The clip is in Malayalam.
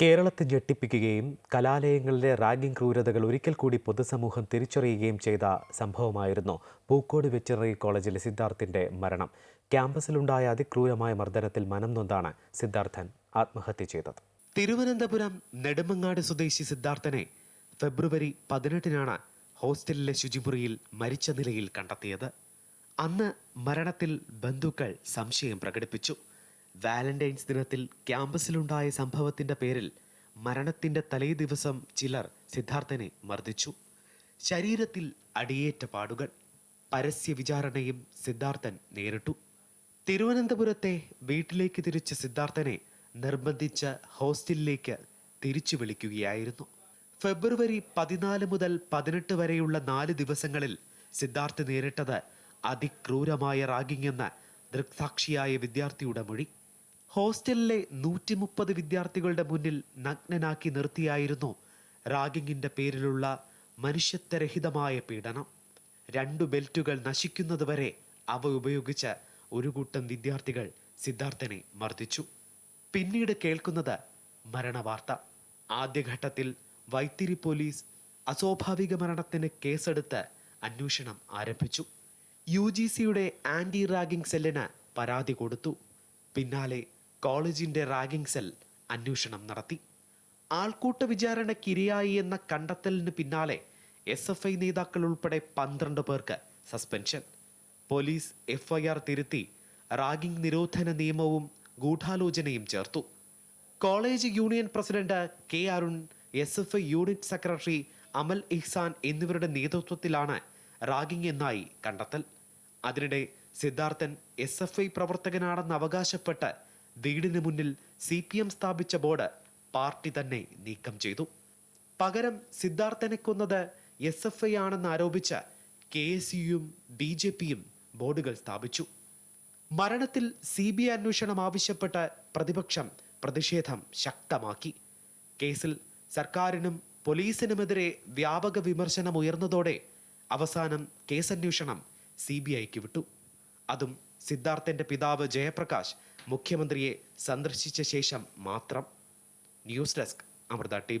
കേരളത്തെ ഞെട്ടിപ്പിക്കുകയും കലാലയങ്ങളിലെ റാഗിംഗ് ക്രൂരതകൾ ഒരിക്കൽ കൂടി പൊതുസമൂഹം തിരിച്ചറിയുകയും ചെയ്ത സംഭവമായിരുന്നു പൂക്കോട് വെറ്ററിനറി കോളേജിലെ സിദ്ധാർത്ഥിന്റെ മരണം. ക്യാമ്പസിലുണ്ടായ അതിക്രൂരമായ മർദ്ദനത്തിൽ മനം നൊന്താണ് സിദ്ധാർത്ഥൻ ആത്മഹത്യ ചെയ്തത്. തിരുവനന്തപുരം നെടുമങ്ങാട് സ്വദേശി സിദ്ധാർത്ഥനെ ഫെബ്രുവരി പതിനെട്ടിനാണ് ഹോസ്റ്റലിലെ ശുചിമുറിയിൽ മരിച്ച നിലയിൽ കണ്ടെത്തിയത്. അന്ന് മരണത്തിൽ ബന്ധുക്കൾ സംശയം പ്രകടിപ്പിച്ചു. വാലന്റൈൻസ് ദിനത്തിൽ ക്യാമ്പസിലുണ്ടായ സംഭവത്തിന്റെ പേരിൽ മരണത്തിന്റെ തലേ ദിവസം ചിലർ സിദ്ധാർത്ഥനെ മർദ്ദിച്ചു. ശരീരത്തിൽ അടിയേറ്റ പാടുകൾ പരസ്യ വിചാരണയും സിദ്ധാർത്ഥൻ നേരിട്ടു. തിരുവനന്തപുരത്തെ വീട്ടിലേക്ക് തിരിച്ച സിദ്ധാർത്ഥനെ നിർബന്ധിച്ച ഹോസ്റ്റലിലേക്ക് തിരിച്ചു വിളിക്കുകയായിരുന്നു. ഫെബ്രുവരി പതിനാല് മുതൽ പതിനെട്ട് വരെയുള്ള നാല് ദിവസങ്ങളിൽ സിദ്ധാർത്ഥ് നേരിട്ടത് അതിക്രൂരമായ റാഗിംഗ് എന്ന ദൃക്സാക്ഷിയായ വിദ്യാർത്ഥിയുടെ മൊഴി. ഹോസ്റ്റലിലെ നൂറ്റി മുപ്പത് വിദ്യാർത്ഥികളുടെ മുന്നിൽ നഗ്നനാക്കി നിർത്തിയായിരുന്നു റാഗിങ്ങിന്റെ പേരിലുള്ള മനുഷ്യത്വരഹിതമായ പീഡനം. രണ്ടു ബെൽറ്റുകൾ നശിക്കുന്നതുവരെ അവ ഉപയോഗിച്ച് ഒരു കൂട്ടം വിദ്യാർത്ഥികൾ സിദ്ധാർത്ഥനെ മർദ്ദിച്ചു. പിന്നീട് കേൾക്കുന്നത് മരണവാർത്ത. ആദ്യഘട്ടത്തിൽ വൈത്തിരി പോലീസ് അസ്വാഭാവിക മരണത്തിന് കേസെടുത്ത് അന്വേഷണം ആരംഭിച്ചു. യു ജി സിയുടെ ആന്റി റാഗിംഗ് സെല്ലിന് പരാതി കൊടുത്തു. പിന്നാലെ കോളേജിന്റെ റാഗിംഗ് സെൽ അന്വേഷണം നടത്തി. ആൾക്കൂട്ട വിചാരണക്കിരയായി എന്ന കണ്ടെത്തലിന് പിന്നാലെ എസ് എഫ് ഐ നേതാക്കൾ ഉൾപ്പെടെ പന്ത്രണ്ട് പേർക്ക് സസ്പെൻഷൻ. പോലീസ് എഫ്ഐആർ തിരുത്തി റാഗിംഗ് നിരോധന നിയമവും ഗൂഢാലോചനയും ചേർത്തു. College union president K Arun S F I unit secretary Amal Ihsan എന്നിവരുടെ നേതൃത്വത്തിലാണ് റാഗിംഗ് എന്നായി കണ്ടെത്തൽ. അതിനിടെ സിദ്ധാർത്ഥൻ എസ് എഫ് ഐ പ്രവർത്തകനാണെന്ന് അവകാശപ്പെട്ട് വീടിന് മുന്നിൽ സി പി എം സ്ഥാപിച്ച ബോർഡ് പാർട്ടി തന്നെ നീക്കം ചെയ്തു. പകരം സിദ്ധാർത്ഥനെ കൊന്നത് എസ് എഫ് ഐ ആണെന്ന് ആരോപിച്ച കെ എസ് യുയും ബി ജെ പിയും ബോർഡുകൾ സ്ഥാപിച്ചു. മരണത്തിൽ സി ബി ഐ അന്വേഷണം ആവശ്യപ്പെട്ട് പ്രതിപക്ഷം പ്രതിഷേധം ശക്തമാക്കി. കേസിൽ സർക്കാരിനും പോലീസിനുമെതിരെ വ്യാപക വിമർശനം ഉയർന്നതോടെ അവസാനം കേസന്വേഷണം സി ബി ഐക്ക് വിട്ടു. അതും സിദ്ധാർത്ഥന്റെ പിതാവ് ജയപ്രകാശ് മുഖ്യമന്ത്രിയെ സന്ദർശിച്ച ശേഷം മാത്രം. News desk Amrita T